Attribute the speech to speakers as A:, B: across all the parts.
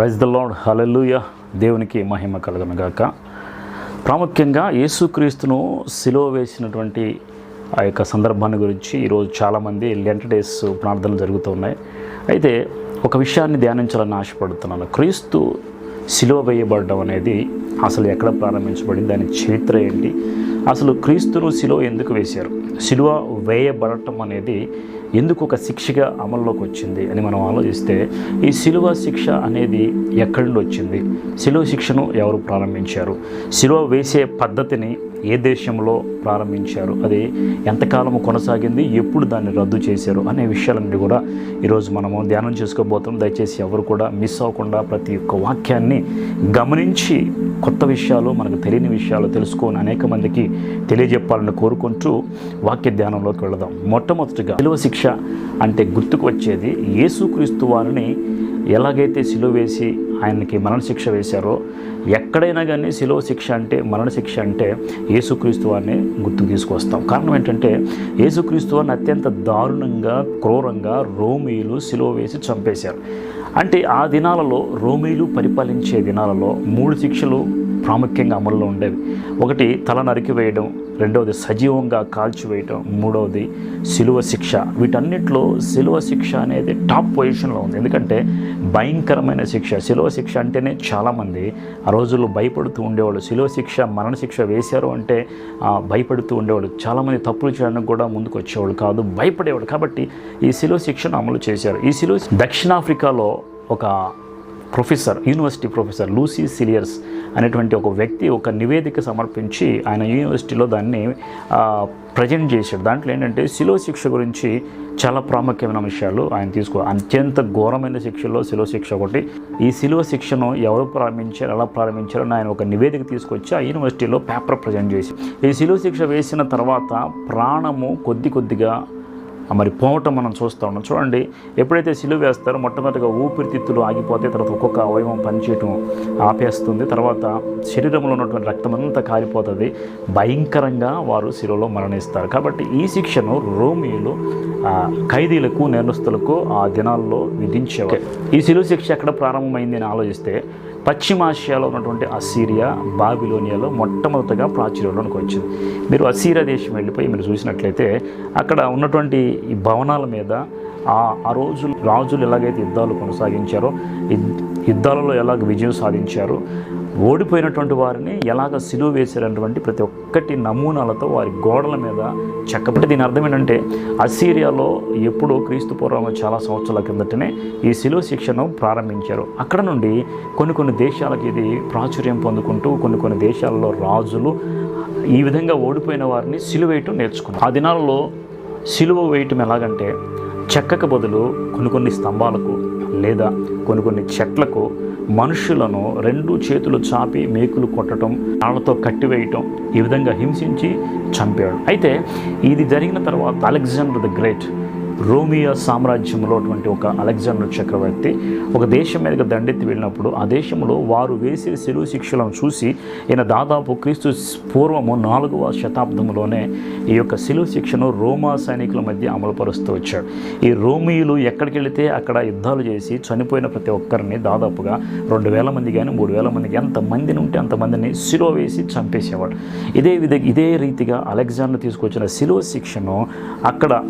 A: Praise the lord hallelujah దేవునికి మహిమ కలుగును ప్రాముఖ్యంగా యేసుక్రీస్తును సిలో వేసినటువంటి ఆ యొక్క సందర్భాన్ని గురించి ఈరోజు చాలామంది లెంట డేస్ ప్రార్థనలు జరుగుతున్నాయి అయితే ఒక విషయాన్ని ధ్యానించాలని ఆశపడుతున్నాను. క్రీస్తు సిలువ వేయబడడం అనేది అసలు ఎక్కడ ప్రారంభించబడింది? దాని చరిత్ర ఏంటి? అసలు క్రీస్తును సిలువ ఎందుకు వేశారు? సిలువ వేయబడటం అనేది ఎందుకు ఒక శిక్షగా అమల్లోకి వచ్చింది అని మనం ఆలోచిస్తే ఈ సిలువ శిక్ష అనేది ఎక్కడి నుండి వచ్చింది? సిలువ శిక్షను ఎవరు ప్రారంభించారు? సిలువ వేసే పద్ధతిని ఏ దేశంలో ప్రారంభించారు అది ఎంతకాలం కొనసాగింది ఎప్పుడు దాన్ని రద్దు చేశారు అనే విషయాలన్నీ కూడా ఈరోజు మనము ధ్యానం చేసుకోబోతాం దయచేసి ఎవరు కూడా మిస్ అవ్వకుండా ప్రతి ఒక్క వాక్యాన్ని గమనించి కొత్త విషయాలు మనకు తెలియని విషయాలు తెలుసుకొని అనేక మందికి తెలియజెప్పాలని కోరుకుంటూ వాక్య ధ్యానంలోకి వెళదాం. మొట్టమొదటిగా సిలువ శిక్ష అంటే గుర్తుకు వచ్చేది యేసుక్రీస్తు వారిని ఎలాగైతే సిలువ వేసి ఆయనకి మరణశిక్ష వేశారో ఎక్కడైనా కానీ శిలో శిక్ష అంటే మరణ శిక్ష అంటే యేసుక్రీస్తు వారిని గుర్తుకు తీసుకొస్తాం కారణం ఏంటంటే యేసుక్రీస్తు వారిని అత్యంత దారుణంగా క్రూరంగా రోమీలు సిలువ వేసి చంపేశారు. అంటే ఆ దినాలలో రోమీలు పరిపాలించే దినాలలో మూడు శిక్షలు ప్రాముఖ్యంగా అమల్లో ఉండేవి. ఒకటి తల నరికివేయడం రెండవది సజీవంగా కాల్చివేయటం మూడవది సిలువ శిక్ష. వీటన్నిటిలో సిలువ శిక్ష అనేది టాప్ పొజిషన్లో ఉంది. ఎందుకంటే భయంకరమైన శిక్ష. సిలువ శిక్ష అంటేనే చాలామంది ఆ రోజుల్లో భయపడుతూ ఉండేవాళ్ళు. శిలో శిక్ష మరణశిక్ష వేశారు అంటే భయపడుతూ ఉండేవాళ్ళు. చాలామంది తప్పులు చేయడానికి కూడా ముందుకు వచ్చేవాళ్ళు కాదు భయపడేవాడు కాబట్టి ఈ శిలో శిక్షను అమలు చేశారు. ఈ శిలో దక్షిణాఫ్రికాలో ఒక professor university professor Lucy Cilliers అనేటువంటి ఒక వ్యక్తి ఒక నివేదిక సమర్పించి ఆయన యూనివర్సిటీలో దాన్ని ప్రజెంట్ చేశాడు. దాంట్లో ఏంటంటే శిలో శిక్ష గురించి చాలా ప్రాముఖ్యమైన విషయాలు ఆయన తీసుకో అత్యంత ఘోరమైన శిక్షలో శిలో శిక్ష ఒకటి. ఈ శిలో శిక్షను ఎవరు ప్రారంభించారు ఎలా ప్రారంభించారు అని ఆయన ఒక నివేదిక తీసుకొచ్చి ఆ యూనివర్సిటీలో పేపర్ ప్రజెంట్ చేసి ఈ శిలో శిక్ష వేసిన తర్వాత ప్రాణము కొద్ది కొద్దిగా మరి పోవటం మనం చూస్తూ ఉన్నాం. చూడండి ఎప్పుడైతే సిలువ వేస్తారో మొట్టమొదటిగా ఊపిరితిత్తులు ఆగిపోతే తర్వాత ఒక్కొక్క అవయవం పనిచేయటం ఆపేస్తుంది. తర్వాత శరీరంలో ఉన్నటువంటి రక్తం అంతా కారిపోతుంది. భయంకరంగా వారు శిలువలో మరణిస్తారు. కాబట్టి ఈ శిక్షను రోమియోలు ఖైదీలకు నేరస్తులకు ఆ దినాల్లో విధించేవారు. ఈ శిలువ శిక్ష ఎక్కడ ప్రారంభమైంది అని ఆలోచిస్తే పశ్చిమాసియాలో ఉన్నటువంటి అసీరియా బాబిలోనియాలో మొట్టమొదటగా ప్రాచుర్యంలోనికి వచ్చింది. మీరు అసీరియా దేశం వెళ్ళిపోయి మీరు చూసినట్లయితే అక్కడ ఉన్నటువంటి ఈ భవనాల మీద ఆ ఆ రోజు రాజులు ఎలాగైతే యుద్ధాలు కొనసాగించారో యుద్ధాలలో ఎలాగ విజయం సాధించారో ఓడిపోయినటువంటి వారిని ఎలాగ సిలువ వేశారన్నటువంటి ప్రతి ఒక్కటి నమూనాలతో వారి గోడల మీద చెక్కబట్టి దీని అర్థం ఏంటంటే అసీరియాలో ఎప్పుడో క్రీస్తు పూర్వం చాలా సంవత్సరాల కిందటనే ఈ సిలువ శిక్షను ప్రారంభించారు. అక్కడ నుండి కొన్ని కొన్ని దేశాలకు ఇది ప్రాచుర్యం పొందుకుంటూ కొన్ని కొన్ని దేశాలలో రాజులు ఈ విధంగా ఓడిపోయిన వారిని సిలువేయటం నేర్చుకున్నారు. ఆ దినాలలో సిలువ వేయటం ఎలాగంటే చెక్కకు బదులు కొన్ని కొన్ని స్తంభాలకు లేదా కొన్ని కొన్ని చెట్లకు మనుషులను రెండు చేతులు చాపి మేకులు కొట్టడం రాళ్ళతో కట్టివేయటం ఈ విధంగా హింసించి చంపాడు. అయితే ఇది జరిగిన తర్వాత అలెగ్జాండర్ ద గ్రేట్ రోమియా సామ్రాజ్యంలో అటువంటి ఒక అలెగ్జాండర్ చక్రవర్తి ఒక దేశం మీదకి దండెత్తి వెళ్ళినప్పుడు ఆ దేశంలో వారు వేసే సెలువు శిక్షలను చూసి ఈయన దాదాపు క్రీస్తు పూర్వము నాలుగవ శతాబ్దంలోనే ఈ యొక్క సెలువు శిక్షను రోమా సైనికుల మధ్య అమలుపరుస్తూ వచ్చాడు. ఈ రోమియులు ఎక్కడికి వెళితే అక్కడ యుద్ధాలు చేసి చనిపోయిన ప్రతి ఒక్కరిని దాదాపుగా రెండు వేల మంది కానీ మూడు వేల మందికి ఎంతమందిని ఉంటే అంతమందిని సిలువ వేసి చంపేసేవాడు. ఇదే విధ ఇదే రీతిగా అలెగ్జాండర్ తీసుకొచ్చిన సిలువ శిక్షను అక్కడ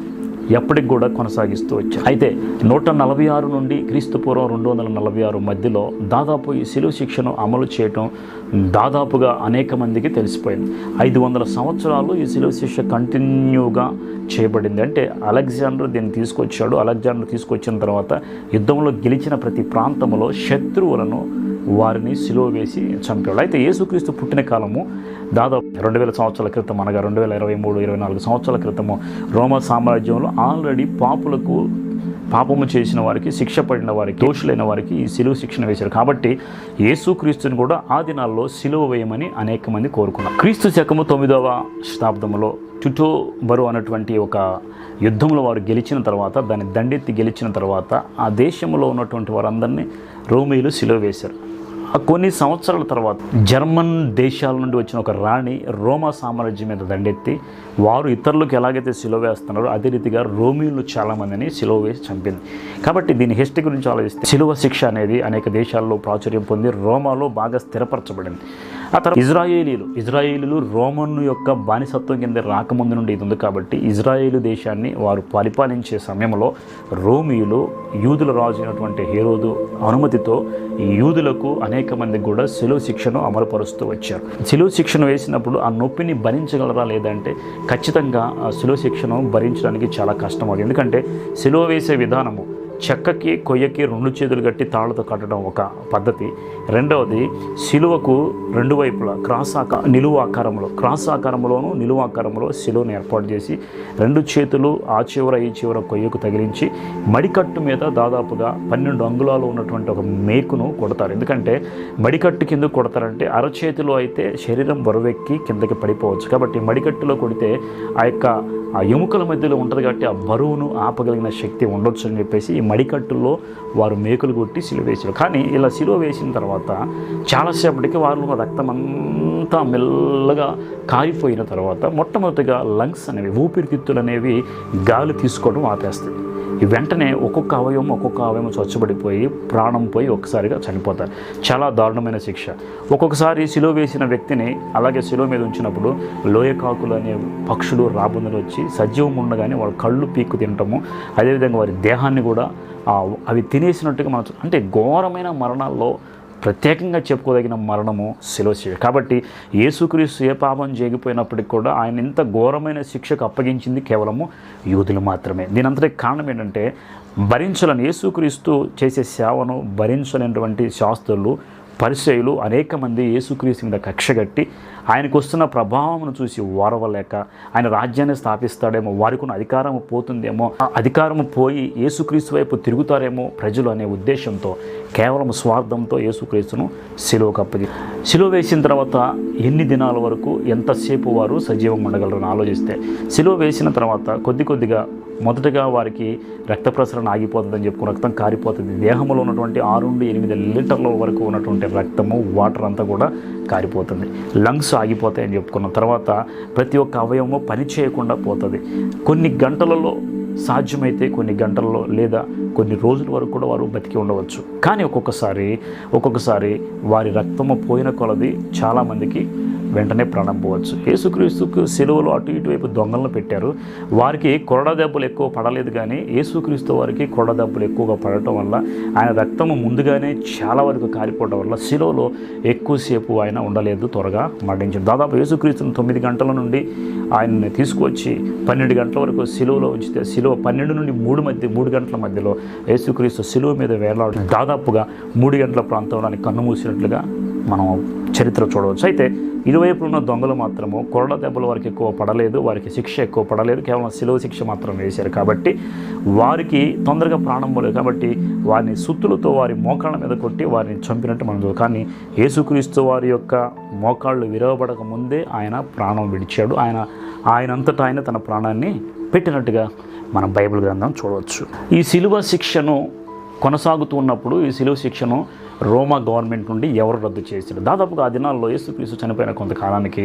A: ఎప్పటికి కూడా కొనసాగిస్తూ వచ్చారు. అయితే నూట నలభై ఆరు నుండి క్రీస్తుపూర్వం రెండు వందల నలభై ఆరు మధ్యలో దాదాపు ఈ శిలువ శిక్షను అమలు చేయటం దాదాపుగా అనేక మందికి తెలిసిపోయింది. ఐదు వందల సంవత్సరాలు ఈ శిలువ శిక్ష కంటిన్యూగా చేయబడింది. అంటే అలెగ్జాండర్ దీన్ని తీసుకొచ్చాడు. అలెగ్జాండర్ తీసుకొచ్చిన తర్వాత యుద్ధంలో గెలిచిన ప్రతి ప్రాంతంలో శత్రువులను వారిని సిలువ వేసి చంపాడు అయితే యేసుక్రీస్తు పుట్టిన కాలము దాదాపు రెండు వేల సంవత్సరాల క్రితం అనగా రెండు వేల ఇరవై మూడు ఇరవై నాలుగు సంవత్సరాల క్రితము రోమా సామ్రాజ్యంలో ఆల్రెడీ పాపులకు పాపము చేసిన వారికి శిక్ష పడిన వారికి దోషులైన వారికి ఈ సిలువ శిక్షణ వేశారు. కాబట్టి యేసుక్రీస్తుని కూడా ఆ దినాల్లో సిలువ వేయమని అనేక మంది కోరుకున్నారు. క్రీస్తు శకము తొమ్మిదవ శతాబ్దంలో టుటో బరు అన్నటువంటి ఒక యుద్ధంలో వారు గెలిచిన తర్వాత దాన్ని దండెత్తి గెలిచిన తర్వాత ఆ దేశంలో ఉన్నటువంటి వారందరినీ రోమీలు సిలువ వేశారు. ఆ కొన్ని సంవత్సరాల తర్వాత జర్మన్ దేశాల నుండి వచ్చిన ఒక రాణి రోమా సామ్రాజ్యం మీద దండెత్తి వారు ఇతరులకు ఎలాగైతే సిలువ వేస్తున్నారో అదే రీతిగా రోమియోలు చాలామందిని సిలువ వేసి చంపింది. కాబట్టి దీని హిస్టరీ గురించి ఆలోచిస్తే సిలువ శిక్ష అనేది అనేక దేశాల్లో ప్రాచుర్యం పొంది రోమాలో బాగా స్థిరపరచబడింది. ఆ తర్వాత ఇజ్రాయేలీలు ఇజ్రాయేలీలు రోమన్ యొక్క బానిసత్వం కింద రాకముందు నుండి ఇది ఉంది కాబట్టి ఇజ్రాయేలు దేశాన్ని వారు పరిపాలించే సమయంలో రోమియులు యూదుల రాజు అయినటువంటి హేరోదు అనుమతితో యూదులకు అనేక మంది కూడా సెలవు శిక్షను అమలుపరుస్తూ వచ్చారు. సెలవు శిక్షను వేసినప్పుడు ఆ నొప్పిని భరించగలరా లేదంటే ఖచ్చితంగా సెలవు శిక్షను భరించడానికి చాలా కష్టం అవుతుంది. ఎందుకంటే సెలవు వేసే విధానము చెక్కకి కొయ్యకి రెండు చేతులు కట్టి తాళ్ళతో కట్టడం ఒక పద్ధతి. రెండవది శిలువకు రెండు వైపులా క్రాస్ ఆకా నిలువు ఆకారంలో క్రాస్ ఆకారంలోను నిలువు ఆకారంలో శిలువను ఏర్పాటు చేసి రెండు చేతులు ఆ చివర ఈ చివర కొయ్యకు తగిలించి మడికట్టు మీద దాదాపుగా పన్నెండు అంగుళాలు ఉన్నటువంటి ఒక మేకును కొడతారు. ఎందుకంటే మడికట్టు కింద కొడతారంటే అరచేతిలో అయితే శరీరం బరువెక్కి కిందకి పడిపోవచ్చు. కాబట్టి మడికట్టులో కొడితే ఆ యొక్క ఆ ఎముకల మధ్యలో ఉంటుంది కాబట్టి ఆ బరువును ఆపగలిగిన శక్తి ఉండొచ్చు అని చెప్పేసి ఈ మడికట్టులో వారు మేకులు కొట్టి సిలువ వేసారు కానీ ఇలా సిలువ వేసిన తర్వాత చాలాసేపటికి వారిలో రక్తం అంతా మెల్లగా కారిపోయిన తర్వాత మొట్టమొదటిగా లంగ్స్ అనేవి ఊపిరితిత్తులు అనేవి గాలి తీసుకోవడం ఆపేస్తాయి. వెంటనే ఒక్కొక్క అవయవం ఒక్కొక్క అవయవం స్వచ్ఛపడిపోయి ప్రాణం పోయి ఒక్కసారిగా చనిపోతారు. చాలా దారుణమైన శిక్ష. ఒక్కొక్కసారి శిలో వేసిన వ్యక్తిని అలాగే శిలో మీద ఉంచినప్పుడు లోయకాకులు అనే పక్షులు రాబందులు వచ్చి సజీవం ఉండగానే వాళ్ళ కళ్ళు పీక్కు తినటము అదేవిధంగా వారి దేహాన్ని కూడా అవి తినేసినట్టుగా మనం అంటే ఘోరమైన మరణాల్లో ప్రత్యేకంగా చెప్పుకోదగిన మరణము శిలువ శివ కాబట్టి యేసుక్రీస్తు ఏ పాపం చేయకపోయినప్పటికీ కూడా ఆయన ఇంత ఘోరమైన శిక్షకు అప్పగించింది కేవలము యూదులు మాత్రమే. దీనంతటి కారణం ఏంటంటే భరించలేని యేసుక్రీస్తు చేసే సేవను భరించలేనటువంటి శాస్త్రులు పరిచయులు అనేక మంది యేసుక్రీస్తు మీద కక్షగట్టి ఆయనకు వస్తున్న ప్రభావమును చూసి ఓరవలేక ఆయన రాజ్యాన్ని స్థాపిస్తాడేమో వారికి ఉన్న అధికారం పోతుందేమో ఆ అధికారము పోయి యేసుక్రీస్తు వైపు తిరుగుతారేమో ప్రజలు అనే ఉద్దేశంతో కేవలం స్వార్థంతో యేసుక్రీస్తును సిలువ కప్పది సిలువ వేసిన తర్వాత ఎన్ని దినాల వరకు ఎంతసేపు వారు సజీవం ఉండగలరని ఆలోచిస్తే సిలువ వేసిన తర్వాత కొద్ది కొద్దిగా మొదటగా వారికి రక్త ప్రసరణ ఆగిపోతుందని చెప్పుకుని రక్తం కారిపోతుంది. దేహంలో ఉన్నటువంటి ఆరు నుండి ఎనిమిది లీటర్ల వరకు ఉన్నటువంటి రక్తము వాటర్ అంతా కూడా కారిపోతుంది. లంగ్స్ ఆగిపోతాయని చెప్పుకున్న తర్వాత ప్రతి ఒక్క అవయవము పని చేయకుండా పోతుంది. కొన్ని గంటలలో సాధ్యమైతే కొన్ని గంటల్లో లేదా కొన్ని రోజుల వరకు కూడా వారు బతికి ఉండవచ్చు. కానీ ఒక్కొక్కసారి ఒక్కొక్కసారి వారి రక్తము పోయిన కొలది చాలామందికి వెంటనే ప్రాణం పోవచ్చు. యేసుక్రీస్తుకు సెలవులు అటు ఇటువైపు దొంగలను పెట్టారు. వారికి కొరడ దెబ్బలు ఎక్కువ పడలేదు కానీ యేసుక్రీస్తు వారికి కొరడ దెబ్బలు ఎక్కువగా పడటం వల్ల ఆయన రక్తము ముందుగానే చాలా వరకు కారిపోవడం వల్ల సెలవులో ఎక్కువసేపు ఆయన ఉండలేదు త్వరగా మరణించారు దాదాపు యేసుక్రీస్తును తొమ్మిది గంటల నుండి ఆయన్ని తీసుకొచ్చి పన్నెండు గంటల వరకు సిలువలో ఉంచితే సిలువ పన్నెండు నుండి మూడు మధ్య మూడు గంటల మధ్యలో యేసుక్రీస్తు సిలువ మీద వేలాడు దాదాపుగా మూడు గంటల ప్రాంతంలో ఆయన కన్ను మూసినట్లుగా మనం చరిత్ర చూడవచ్చు. అయితే ఇరువైపు ఉన్న దొంగలు మాత్రము కొరడ దెబ్బలు వారికి ఎక్కువ పడలేదు వారికి శిక్ష ఎక్కువ పడలేదు కేవలం సిలువ శిక్ష మాత్రం వేశారు. కాబట్టి వారికి తొందరగా ప్రాణం పోలేదు. కాబట్టి వారిని సుత్తులతో వారి మోకాళ్ళ మీద కొట్టి వారిని చంపినట్టు మనం కానీ యేసుక్రీస్తు వారి యొక్క మోకాళ్ళు విరవబడక ముందే ఆయన ప్రాణం విడిచాడు. ఆయన ఆయనంతటా ఆయన తన ప్రాణాన్ని పెట్టినట్టుగా మనం బైబిల్ గ్రంథం చూడవచ్చు ఈ సిలువ శిక్షను కొనసాగుతూ ఉన్నప్పుడు ఈ సిలువ శిక్షను రోమా గవర్నమెంట్ నుండి ఎవరు రద్దు చేశారు? దాదాపుగా ఆ దినాల్లో యేసుక్రీస్తు చనిపోయిన కొంతకాలానికి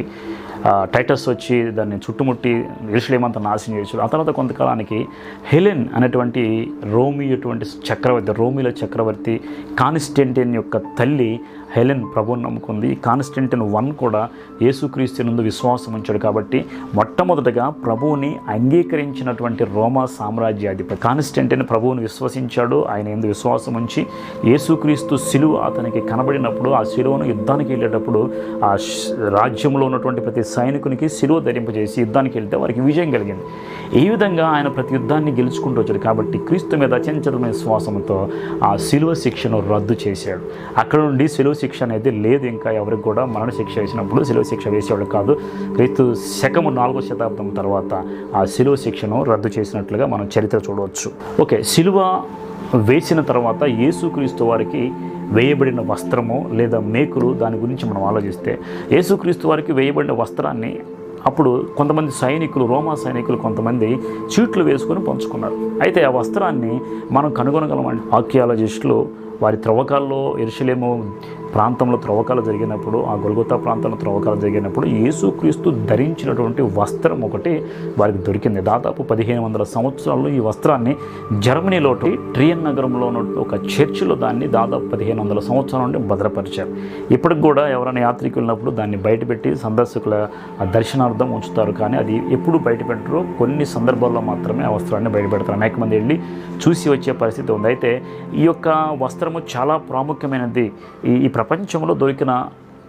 A: టైటస్ వచ్చి దాన్ని చుట్టుముట్టి ఇరుషులేమంతా నాశనం చేశారు. ఆ తర్వాత కొంతకాలానికి హెలెన్ అనేటువంటి రోమి అటువంటి చక్రవర్తి రోమిల చక్రవర్తి కాన్స్టెంటిన్ యొక్క తల్లి హెలెన్ ప్రభుని నమ్ముకుంది. కాన్స్టెంటిన్ వన్ కూడా యేసుక్రీస్తు నందు విశ్వాసం ఉంచాడు కాబట్టి మొట్టమొదటగా ప్రభువుని అంగీకరించినటువంటి రోమా సామ్రాజ్యాధిపతి కాన్స్టెంటిన్ ప్రభువుని విశ్వసించాడు. ఆయన ఎందు విశ్వాసం ఉంచి యేసుక్రీస్తు సిలువ అతనికి కనబడినప్పుడు ఆ సిలువను యుద్ధానికి వెళ్ళేటప్పుడు ఆ రాజ్యంలో ఉన్నటువంటి ప్రతి సైనికునికి సిలువ ధరింపజేసి యుద్ధానికి వెళ్తే వారికి విజయం కలిగింది. ఈ విధంగా ఆయన ప్రతి యుద్ధాన్ని గెలుచుకుంటూ వచ్చాడు కాబట్టి క్రీస్తు మీద అచంచలమైన విశ్వాసంతో ఆ సిలువ శిక్షను రద్దు చేశాడు. అక్కడ నుండి సిలువ శిక్ష అనేది లేదు. ఇంకా ఎవరికి కూడా మరణ శిక్ష వేసినప్పుడు సిలువ శిక్ష వేసేవాడు కాదు. క్రీస్తు శకము నాలుగో శతాబ్దం తర్వాత ఆ సిలువ శిక్షను రద్దు చేసినట్లుగా మనం చరిత్ర చూడవచ్చు. ఓకే సిలువ వేసిన తర్వాత యేసుక్రీస్తు వారికి వేయబడిన వస్త్రము లేదా మేకులు దాని గురించి మనం ఆలోచిస్తే యేసుక్రీస్తు వారికి వేయబడిన వస్త్రాన్ని అప్పుడు కొంతమంది సైనికులు రోమా సైనికులు కొంతమంది చీట్లు వేసుకొని పంచుకున్నారు. అయితే ఆ వస్త్రాన్ని మనం కనుగొనగలం ఆర్కియాలజిస్టులు వారి త్రవ్వకాల్లో ఎరుసలేము ప్రాంతంలో త్రవ్వకాలు జరిగినప్పుడు ఆ గొల్గొతా ప్రాంతంలో త్రవ్వకాలు జరిగినప్పుడు యేసుక్రీస్తు ధరించినటువంటి వస్త్రం ఒకటి వారికి దొరికింది. దాదాపు పదిహేను వందల సంవత్సరాల్లో ఈ వస్త్రాన్ని జర్మనీలో ట్రియన్ నగరంలో ఉన్న ఒక చర్చిలో దాన్ని దాదాపు పదిహేను వందల సంవత్సరాల నుండి భద్రపరిచారు. ఇప్పటికి కూడా ఎవరైనా యాత్రికులు వెళ్ళినప్పుడు దాన్ని బయటపెట్టి సందర్శకుల దర్శనార్థం ఉంచుతారు. కానీ అది ఎప్పుడు బయటపెట్టరో కొన్ని సందర్భాల్లో మాత్రమే ఆ వస్త్రాన్ని బయటపెడతారు. అనేక మంది వెళ్ళి చూసి వచ్చే పరిస్థితి ఉంది. అయితే ఈ యొక్క వస్త్రము చాలా ప్రాముఖ్యమైనది. ఈ ఈ ప్రపంచంలో దొరికిన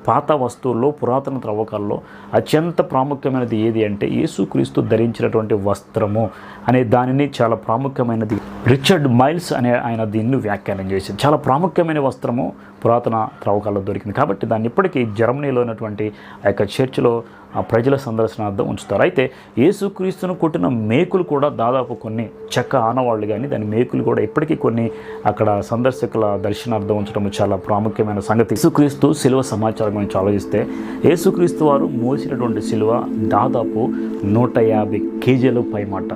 A: పాత వస్తువుల్లో పురాతన త్రవ్వకాల్లో అత్యంత ప్రాముఖ్యమైనది ఏది అంటే యేసుక్రీస్తు ధరించినటువంటి వస్త్రము అనే దానిని చాలా ప్రాముఖ్యమైనది. రిచర్డ్ మైల్స్ అనే ఆయన దీన్ని వ్యాఖ్యానం చేశారు. చాలా ప్రాముఖ్యమైన వస్త్రము పురాతన త్రవ్వకాల్లో దొరికింది. కాబట్టి దాన్ని ఇప్పటికీ జర్మనీలో ఉన్నటువంటి ఆ యొక్క చర్చిలో ఆ ప్రజల సందర్శనార్థం ఉంచుతారు. అయితే యేసుక్రీస్తును కొట్టిన మేకులు కూడా దాదాపు కొన్ని చెక్క ఆనవాళ్ళు కానీ దాని మేకులు కూడా ఇప్పటికీ కొన్ని అక్కడ సందర్శకుల దర్శనార్థం ఉంచడం చాలా ప్రాముఖ్యమైన సంగతి. యేసుక్రీస్తు శిలువ సమాచారం గురించి ఆలోచిస్తే యేసుక్రీస్తు వారు మోసినటువంటి శిలువ దాదాపు నూట యాభై కేజీలు పైమాట.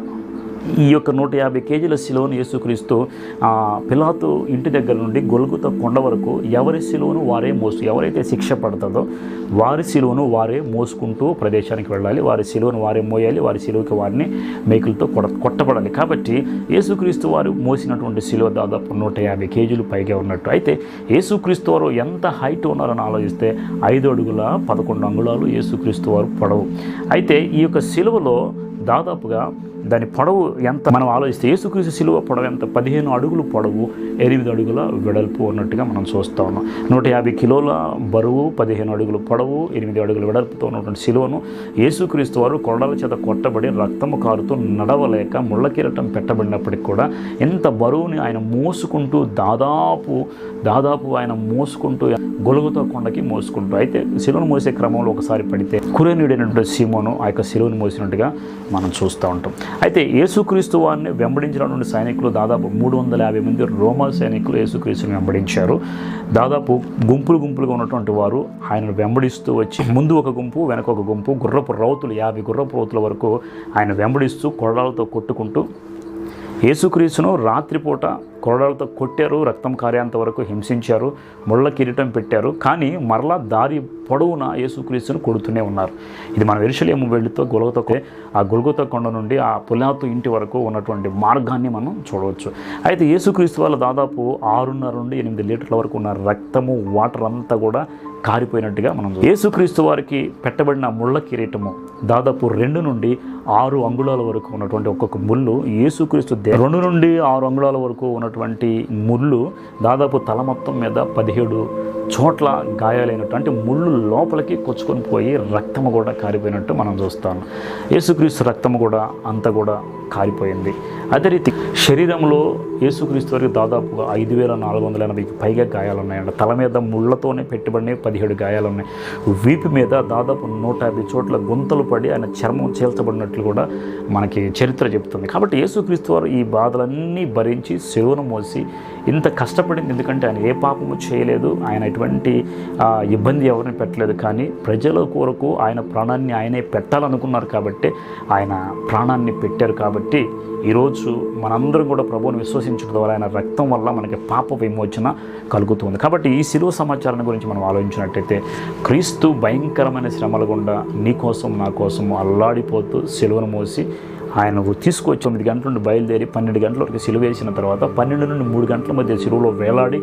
A: ఈ యొక్క నూట యాభై కేజీల శిలువను యేసుక్రీస్తు ఆ, పిలాతు ఇంటి దగ్గర నుండి గొలుగుత కొండ వరకు ఎవరి శిలువను వారే మోసు ఎవరైతే శిక్ష పడుతుందో వారి శిలువను వారే మోసుకుంటూ ప్రదేశానికి వెళ్ళాలి వారి శిలువను వారే మోయాలి వారి శిలువకి వారిని మేకులతో కొడ కొట్టబడాలి. కాబట్టి యేసుక్రీస్తు వారు మోసినటువంటి శిలువ దాదాపు నూట యాభై కేజీలు పైగా ఉన్నట్టు. అయితే యేసుక్రీస్తు వారు ఎంత హైట్ ఉన్నారని ఆలోచిస్తే ఐదు అడుగుల పదకొండు అంగుళాలు యేసుక్రీస్తు వారు పొడవు. అయితే ఈ యొక్క శిలువలో దాదాపుగా దాని పొడవు ఎంత? మనం ఆలోచిస్తే యేసుక్రీస్తు శిలువ పొడవు ఎంత? పదిహేను అడుగులు పొడవు ఎనిమిది అడుగుల వెడల్పు ఉన్నట్టుగా మనం చూస్తూ ఉన్నాం. నూట యాభై కిలోల బరువు పదిహేను అడుగులు పొడవు ఎనిమిది అడుగుల వెడల్పుతో ఉన్నటువంటి శిలువను యేసుక్రీస్తు వారు కొండల చేత కొట్టబడి రక్తము కారుతూ నడవలేక ముళ్ళ కిరటం పెట్టబడినప్పటికి కూడా ఎంత బరువుని ఆయన మోసుకుంటూ దాదాపు దాదాపు ఆయన మోసుకుంటూ గొలుగుతో కొండకి మోసుకుంటూ అయితే శిలువను మోసే క్రమంలో ఒకసారి పడితే కురేనుడైనటువంటి సీమోను ఆ యొక్క శిలువను మోసినట్టుగా మనం చూస్తూ ఉంటాం. అయితే యేసుక్రీస్తు వారిని వెంబడించినటువంటి సైనికులు దాదాపు మూడు వందల యాభై మంది రోమన్ సైనికులు యేసుక్రీస్తుని వెంబడించారు. దాదాపు గుంపులు గుంపులుగా ఉన్నటువంటి వారు ఆయనను వెంబడిస్తూ వచ్చి ముందు ఒక గుంపు వెనక ఒక గుంపు గుర్రపు రౌతులు యాభై గుర్రపు రౌతుల వరకు ఆయన వెంబడిస్తూ కొరడాలతో కొట్టుకుంటూ యేసుక్రీస్తును రాత్రిపూట కొరడాలతో కొట్టారు రక్తం కారేంత వరకు హింసించారు ముళ్ళ కిరీటం పెట్టారు. కానీ మరలా దారి పొడవునా యేసుక్రీస్తును కొడుతూనే ఉన్నారు. ఇది మన ఎరుషలేము వెళ్ళితో గొలగతో ఆ గొలగత కొండ నుండి ఆ పులాతు ఇంటి వరకు ఉన్నటువంటి మార్గాన్ని మనం చూడవచ్చు. అయితే యేసుక్రీస్తు వల్ల దాదాపు ఆరున్నర నుండి ఎనిమిది లీటర్ల వరకు ఉన్న రక్తము వాటర్ అంతా కూడా కారిపోయినట్టుగా మనం యేసుక్రీస్తు వారికి పెట్టబడిన ముళ్ళ కిరీటము దాదాపు రెండు నుండి ఆరు అంగుళాల వరకు ఉన్నటువంటి ఒక్కొక్క ముళ్ళు యేసుక్రీస్తు రెండు నుండి ఆరు అంగుళాల వరకు ఉన్నటువంటి ముళ్ళు దాదాపు తల మొత్తం మీద పదిహేడు చోట్ల గాయాలైనట్టు అంటే ముళ్ళు లోపలికి కొచ్చుకొని పోయి రక్తము కూడా కారిపోయినట్టు మనం చూస్తాం. యేసుక్రీస్తు రక్తము కూడా అంత కూడా కారిపోయింది. అదే రీతి శరీరంలో యేసుక్రీస్తు వారికి దాదాపుగా ఐదు వేల నాలుగు వందల ఎనభైకి పైగా గాయాలు ఉన్నాయండి తల మీద ముళ్ళతోనే పెట్టుబడిన పదిహేడు గాయాలు ఉన్నాయి వీపు మీద దాదాపు నూట యాభై చోట్ల గుంతలు పడి ఆయన చర్మం చేల్చబడినట్లు కూడా మనకి చరిత్ర చెప్తుంది కాబట్టి యేసుక్రీస్తు వారు ఈ బాధలన్నీ భరించి శివును మోసి ఇంత కష్టపడింది ఎందుకంటే ఆయన ఏ పాపము చేయలేదు ఆయన ఎటువంటి ఇబ్బంది ఎవరిని పెట్టలేదు. కానీ ప్రజల కొరకు ఆయన ప్రాణాన్ని ఆయనే పెట్టాలనుకున్నారు కాబట్టి ఆయన ప్రాణాన్ని పెట్టారు కాబట్టి ఈరోజు మనందరం కూడా ప్రభువుని విశ్వసించడం ద్వారా ఆయన రక్తం వల్ల మనకి పాప విమోచన కలుగుతుంది కాబట్టి ఈ శిలువ సమాచారం గురించి మనం ఆలోచించినట్టయితే క్రీస్తు భయంకరమైన శ్రమల గుండా నీ కోసం నా కోసం అల్లాడిపోతూ శిలువను మోసి ఆయన తీసుకొచ్చి తొమ్మిది గంటల నుండి బయలుదేరి పన్నెండు గంటల వరకు సిలువ వేసిన తర్వాత పన్నెండు నుండి మూడు గంటల మధ్య సిలువలో వేలాడి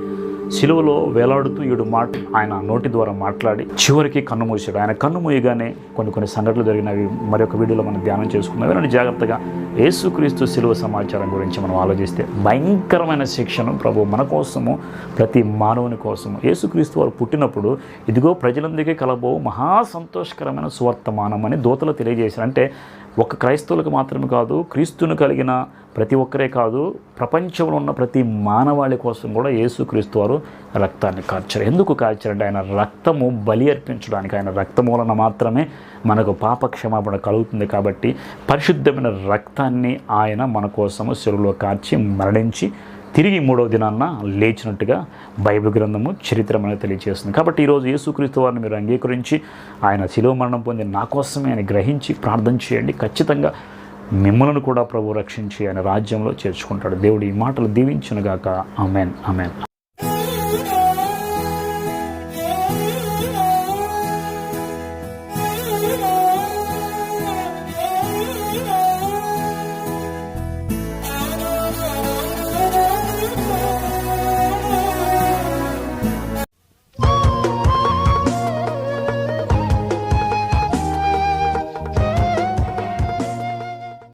A: సిలువలో వేలాడుతూ ఏడు మాట ఆయన నోటి ద్వారా మాట్లాడి చివరికి కన్ను మూసాడు ఆయన కన్ను మూయగానే కొన్ని కొన్ని సంఘటనలు జరిగినవి మరొక వీడియోలో మనం ధ్యానం చేసుకుందాం. వినండి జాగ్రత్తగా. యేసుక్రీస్తు సిలువ సమాచారం గురించి మనం ఆలోచిస్తే భయంకరమైన శిక్షను ప్రభు మన కోసము ప్రతి మానవుని కోసము. యేసుక్రీస్తు వారు పుట్టినప్పుడు ఇదిగో ప్రజలందరికీ కలబో మహా సంతోషకరమైన సువర్తమానం అని దూతలు తెలియజేశారు. అంటే ఒక క్రైస్తవులకు మాత్రమే కాదు క్రీస్తును కలిగిన ప్రతి ఒక్కరే కాదు ప్రపంచంలో ఉన్న ప్రతి మానవాళి కోసం కూడా యేసుక్రీస్తు వారు రక్తాన్ని కార్చారు. ఎందుకు కార్చారంటే ఆయన రక్తము బలి అర్పించడానికి ఆయన రక్తము వలన మాత్రమే మనకు పాప క్షమాపణ కలుగుతుంది కాబట్టి పరిశుద్ధమైన రక్తాన్ని ఆయన మన కోసము చెరువులో కార్చి మరణించి తిరిగి మూడవ దినాన్న లేచినట్టుగా బైబిల్ గ్రంథము చరిత్ర మనకు తెలియజేస్తుంది కాబట్టి ఈరోజు యేసుక్రీస్తు వారిని మీరు అంగీకరించి ఆయన శిలువ మరణం పొంది నా కోసమే ఆయన గ్రహించి ప్రార్థన చేయండి. ఖచ్చితంగా మిమ్మల్ని కూడా ప్రభు రక్షించి ఆయన రాజ్యంలో చేర్చుకుంటాడు. దేవుడు ఈ మాటలు దీవించునుగాక. Amen amen